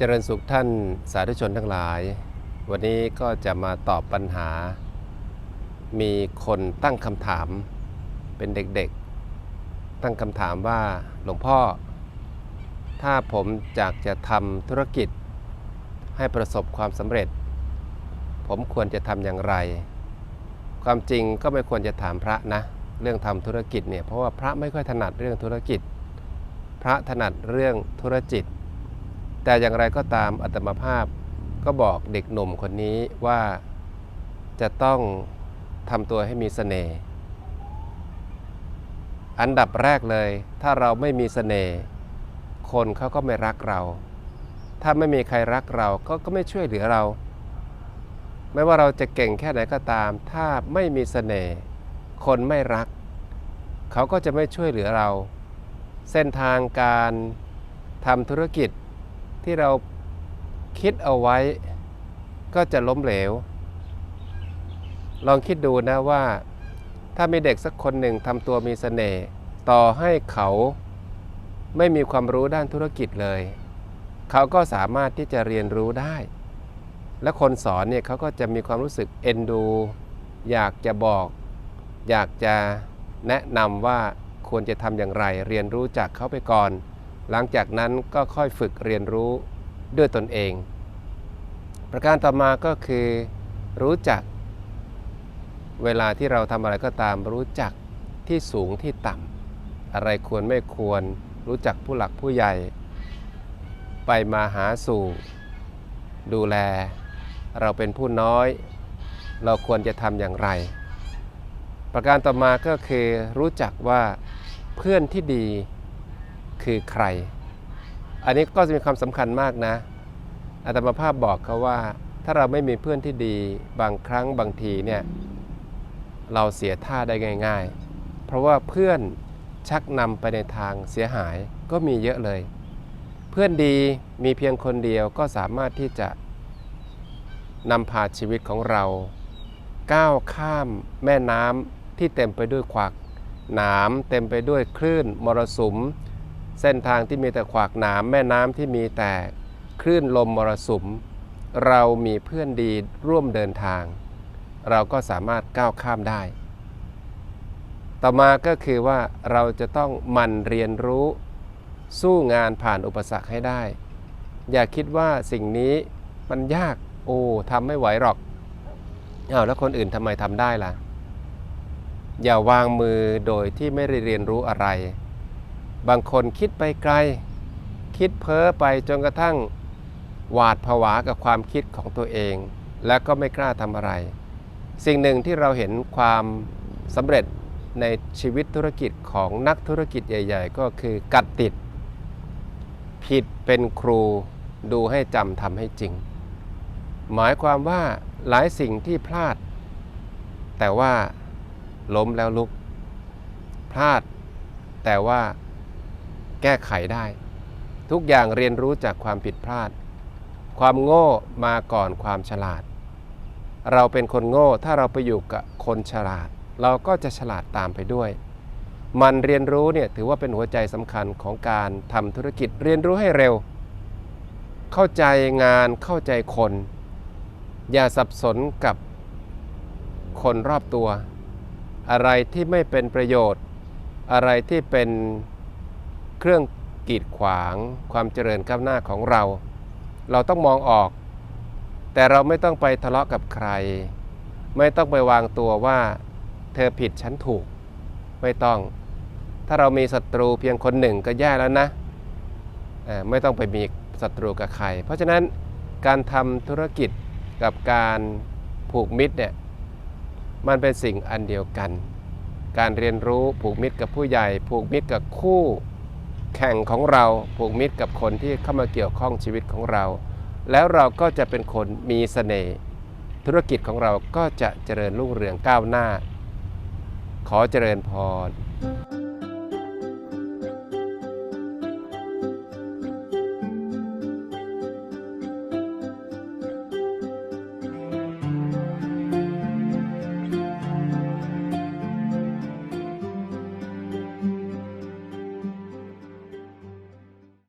เจริญสุขท่านสาธุชนทั้งหลาย วันนี้ก็จะมาตอบปัญหา มีคนตั้งคำถามเป็นเด็กๆ ตั้งคำถามว่าหลวงพ่อ ถ้าผมอยากจะทำธุรกิจ ให้ประสบความสำเร็จ ผมควรจะทำอย่างไร ความจริงก็ไม่ควรจะถามพระนะ เรื่องทำธุรกิจเนี่ยเพราะว่าพระไม่ค่อยถนัดเรื่องธุรกิจ พระถนัดเรื่องธุรจิต แต่อย่างไรก็ตามอัตมาภาพก็บอกเด็กหนุ่มคนนี้ว่าจะต้องทำตัวให้มีเสน่ห์อันดับแรกเลย ถ้าเราไม่มีเสน่ห์คนเขาก็ไม่รักเรา ถ้าไม่มีใครรักเราก็ก็ไม่ช่วยเหลือเรา ไม่ว่าเราจะเก่งแค่ไหนก็ตาม ถ้าไม่มีเสน่ห์คนไม่รัก เขาก็จะไม่ช่วยเหลือเรา เส้นทางการทำธุรกิจ ที่เราคิดเอาไว้ ก็จะล้มเหลว ลองคิดดูนะว่า ถ้ามีเด็กสักคนหนึ่งทำตัวมีเสน่ห์ต่อให้เขาไม่มีความรู้ด้านธุรกิจเลย เขาก็สามารถที่จะเรียนรู้ได้ และคนสอนเนี่ยเขาก็จะมีความรู้สึกเอ็นดู อยากจะบอก อยากจะแนะนำว่าควรจะทำอย่างไร เรียนรู้จากเขาไปก่อน หลังจากนั้นก็ค่อยฝึกเรียนรู้ด้วยตนเอง ประการต่อมาก็คือ รู้จัก เวลาที่เราทำอะไรก็ตาม รู้จักที่สูงที่ต่ำอะไรควรไม่ควร รู้จักผู้หลักผู้ใหญ่ ไปมาหาสู่ ดูแล เราเป็นผู้น้อย เราควรจะทำอย่างไร ประการต่อมาก็คือรู้จักว่าเพื่อนที่ดี คือใคร อันนี้ก็จะมีความสำคัญมากนะอาตมาภาพบอกเขาว่า ถ้าเราไม่มีเพื่อนที่ดีบางครั้งบางทีเนี่ยเราเสียท่าได้ง่าย ๆ เพราะว่าเพื่อนชักนำไปในทางเสียหายก็มีเยอะเลย เพื่อนดีมีเพียงคนเดียวก็สามารถที่จะนำพาชีวิตของเราก้าวข้ามแม่น้ำที่เต็มไปด้วยขวากหนามเต็มไปด้วยคลื่นมรสุม เส้นทางที่มีแต่ขวากหนามแม่น้ำที่มีแต่คลื่นลมมรสุม เรามีเพื่อนดีร่วมเดินทาง เราก็สามารถก้าวข้ามได้ ต่อมาก็คือว่าเราจะต้องมันเรียนรู้ สู้งานผ่านอุปสรรคให้ได้ อย่าคิดว่าสิ่งนี้มันยากโอ้ทำไม่ไหวหรอกอ้าวแล้วคนอื่นทำไมทำได้ล่ะ อย่าวางมือโดยที่ไม่ได้เรียนรู้อะไร บางคนคิดไปไกล คิดเพ้อไปจนกระทั่งหวาดผวากับความคิดของตัวเอง และก็ไม่กล้าทำอะไร สิ่งหนึ่งที่เราเห็นความสำเร็จในชีวิตธุรกิจของนักธุรกิจใหญ่ ๆ ก็คือกัดติด ผิดเป็นครูดูให้จำทำให้จริง หมายความว่าหลายสิ่งที่พลาด แต่ว่าล้มแล้วลุก พลาด แต่ว่า แก้ไขได้ ทุกอย่างเรียนรู้จากความผิดพลาด ความโง่มาก่อนความฉลาด เราเป็นคนโง่ถ้าเราไปอยู่กับคนฉลาด เราก็จะฉลาดตามไปด้วย มันเรียนรู้เนี่ยถือว่าเป็นหัวใจสำคัญของการทำธุรกิจเรียนรู้ให้เร็ว เข้าใจงานเข้าใจคน อย่าสับสนกับคนรอบตัว อะไรที่ไม่เป็นประโยชน์ อะไรที่เป็น เครื่องกีดขวางความเจริญก้าวหน้าของเรา เราต้องมองออก แต่เราไม่ต้องไปทะเลาะกับใคร ไม่ต้องไปวางตัวว่า เธอผิดฉันถูก ไม่ต้อง ถ้าเรามีศัตรูเพียงคนหนึ่งก็แย่แล้วนะอ่อไม่ต้องไปมีศัตรูกับใคร เพราะฉะนั้นการทำธุรกิจกับการผูกมิตรเนี่ยมันเป็นสิ่งอันเดียวกัน การเรียนรู้ผูกมิตรกับผู้ใหญ่ ผูกมิตรกับคู่ แข่งของเราผูกมิตรกับคนที่เข้ามาเกี่ยวข้องชีวิตของเรา แล้วเราก็จะเป็นคนมีเสน่ห์ธุรกิจของเราก็จะเจริญรุ่งเรืองก้าวหน้า ขอเจริญพร